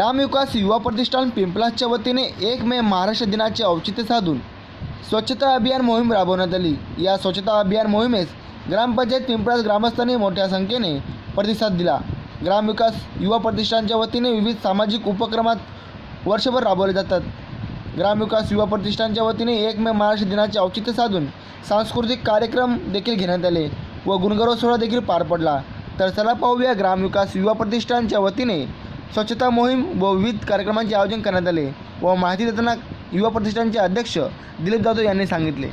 ग्रामविकास युवा प्रतिष्ठान पिंपलासच्या वतीने एक मे महाराष्ट्र दिनाचे औचित्य साधून स्वच्छता अभियान मोहीम राबवण्यात आली. या स्वच्छता अभियान मोहिमेस ग्रामपंचायत पिंपळास ग्रामस्थांनी मोठ्या संख्येने प्रतिसाद दिला. ग्रामविकास युवा प्रतिष्ठानच्या वतीने विविध सामाजिक उपक्रमात वर्षभर राबवले जातात. ग्रामविकास युवा प्रतिष्ठानच्या वतीने एक मे महाराष्ट्र दिनाचे औचित्य साधून सांस्कृतिक कार्यक्रम देखील घेण्यात आले व गुणगौरव सोहळा देखील पार पडला. तर चला पाहूया ग्रामविकास युवा प्रतिष्ठानच्या वतीने स्वच्छता मोहीम व विविध कार्यक्रमांचे आयोजन करण्यात आले व माहिती देताना युवा प्रतिष्ठानचे अध्यक्ष दिलीप जाधव यांनी सांगितले.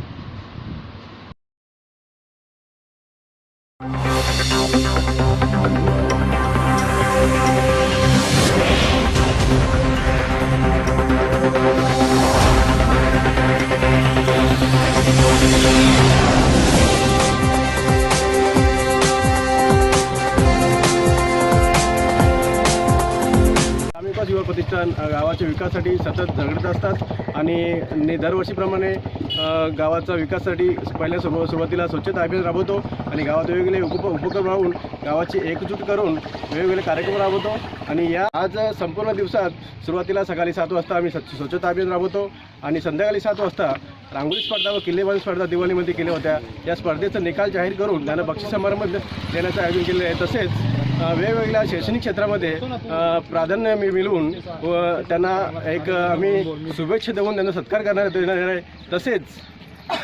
प्रतिष्ठान गावाच्या विकासासाठी सतत झगडत असतात आणि ने दरवर्षीप्रमाणे गावाचा विकासासाठी पहिल्या सुरू सुरुवातीला स्वच्छता अभियान राबवतो आणि गावात वेगवेगळे उप उपक्रम राहून गावाची एकजूट करून वेगवेगळे कार्यक्रम राबवतो. आणि या आज संपूर्ण दिवसात सुरुवातीला सकाळी सात वाजता आम्ही स्वच्छता अभियान राबवतो आणि संध्याकाळी सात वाजता रांगोळी स्पर्धा व किल्लेबाजी स्पर्धा दिवाळीमध्ये केल्या होत्या. या स्पर्धेचा निकाल जाहीर करून त्यांना बक्षीस समारंभ देण्याचं आयोजन केलेलं आहे. तसेच वेगवेगळ्या शैक्षणिक क्षेत्रामध्ये प्राधान्य मी मिळवून व त्यांना एक आम्ही शुभेच्छा देऊन त्यांना सत्कार करणार देणार आहे. तसेच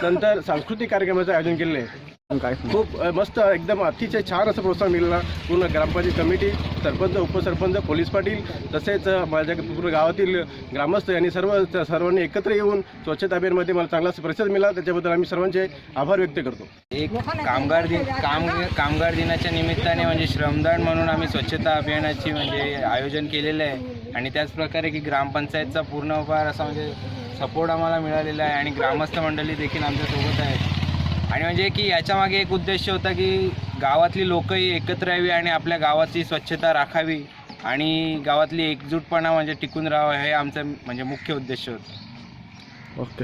नंतर सांस्कृतिक कार्यक्रमाचं आयोजन केलेलं आहे. काय खूप मस्त एकदम अतिशय छान असं प्रोत्साहन मिळाला पूर्ण ग्रामपंचायत कमिटी सरपंच उपसरपंच पोलीस पाटील तसेच माझ्या पूर्ण गावातील ग्रामस्थ यांनी सर्व सर्वांनी एकत्र येऊन स्वच्छता अभियानमध्ये मला चांगला प्रतिसाद मिळाला. त्याच्याबद्दल आम्ही सर्वांचे आभार व्यक्त करतो. एक कामगार दिन काम कामगार दिनाच्या निमित्ताने म्हणजे श्रमदान म्हणून आम्ही स्वच्छता अभियानाची म्हणजे आयोजन केलेलं आहे. आणि त्याचप्रकारे की ग्रामपंचायतचा पूर्ण उपहार असा म्हणजे सपोर्ट आम्हाला मिळालेला आहे. आणि ग्रामस्थ मंडळी देखील आमच्यासोबत आहे आणि म्हणजे की याच्यामागे एक उद्देश होता की गावातली लोकही एकत्र यावी आणि आपल्या गावाची स्वच्छता राखावी आणि गावातली एकजूटपणा म्हणजे टिकून राहावं हे आमचा म्हणजे मुख्य उद्देश होता. ओके.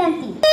ವಿನಂತಿ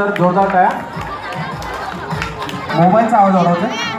सर जोरदार टाळ्या. मोबाईलचा आवाज होता.